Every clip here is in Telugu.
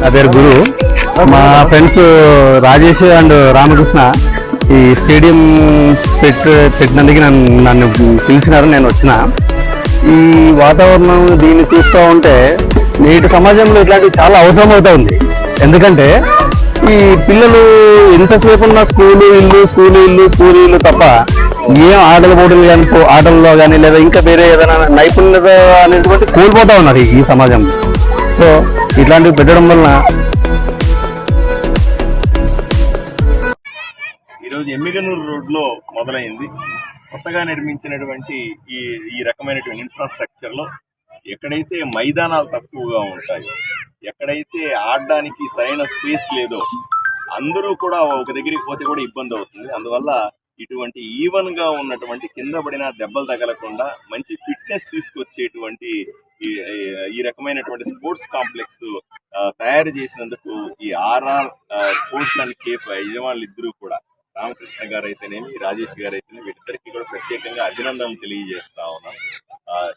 నా పేరు గురు. మా ఫ్రెండ్స్ రాజేష్ అండ్ రామకృష్ణ ఈ స్టేడియం పెట్ట పెట్టినందుకు నన్ను నన్ను పిలిచినారు నేను వచ్చిన. ఈ వాతావరణం దీన్ని చూస్తూ ఉంటే నేటి సమాజంలో ఇట్లాంటివి చాలా అవసరం అవుతా ఉంది. ఎందుకంటే ఈ పిల్లలు ఎంతసేపు ఉన్న స్కూలు ఇల్లు స్కూలు ఇల్లు స్కూలు ఇల్లు తప్ప ఏం ఆటలు పోటీలు కానీ ఆటల్లో కానీ లేదా ఇంకా వేరే ఏదైనా నైపుణ్యత అనేటువంటి కోల్పోతా ఉన్నారు ఈ- ఈ సమాజంలో సో ఇట్లాంటివి పెట్టడం వలన ఈరోజు ఎమ్మిగనూరు రోడ్లో మొదలైంది. కొత్తగా నిర్మించినటువంటి ఈ ఈ రకమైనటువంటి ఇన్ఫ్రాస్ట్రక్చర్లో ఎక్కడైతే మైదానాలు తక్కువగా ఉంటాయో ఎక్కడైతే ఆడడానికి సరైన స్పేస్ లేదో అందరూ కూడా ఒక దగ్గరికి పోతే కూడా ఇబ్బంది అవుతుంది. అందువల్ల ఇటువంటి ఈవెన్గా ఉన్నటువంటి కింద పడిన దెబ్బలు తగలకుండా మంచి ఫిట్నెస్ తీసుకొచ్చేటువంటి ఈ ఈ- రకమైనటువంటి స్పోర్ట్స్ కాంప్లెక్స్ తయారు చేసినందుకు ఈ ఆర్ఆర్ స్పోర్ట్స్ అండ్ కేఫ్ యజమానులు ఇద్దరు కూడా రామకృష్ణ గారు అయితేనేమి రాజేష్ గారు అయితేనేమి వీళ్ళిద్దరికి కూడా ప్రత్యేకంగా అభినందనలు తెలియజేస్తా ఉన్నాను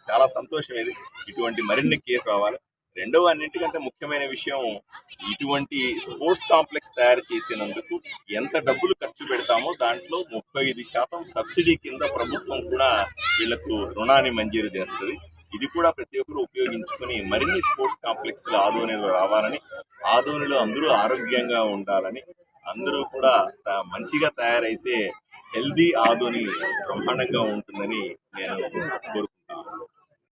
చాలా సంతోషం ఇది ఇటువంటి మరిన్ని కేర్ కావాలి రెండవ అన్నింటికంటే ముఖ్యమైన విషయం ఇటువంటి స్పోర్ట్స్ కాంప్లెక్స్ తయారు చేసినందుకు ఎంత డబ్బులు ఖర్చు పెడతామో దాంట్లో ముప్పై ఐదు శాతం సబ్సిడీ కింద ప్రభుత్వం కూడా వీళ్ళకు రుణాన్ని మంజూరు చేస్తుంది. ఇది కూడా ప్రతి ఒక్కరు ఉపయోగించుకుని మరిన్ని స్పోర్ట్స్ కాంప్లెక్స్ ఆదోనిలో రావాలని ఆదోనిలో అందరూ ఆరోగ్యంగా ఉండాలని అందరూ కూడా మంచిగా తయారైతే హెల్దీ ఆదోని బ్రహ్మాండంగా ఉంటుందని నేను కోరుకుంటున్నాను.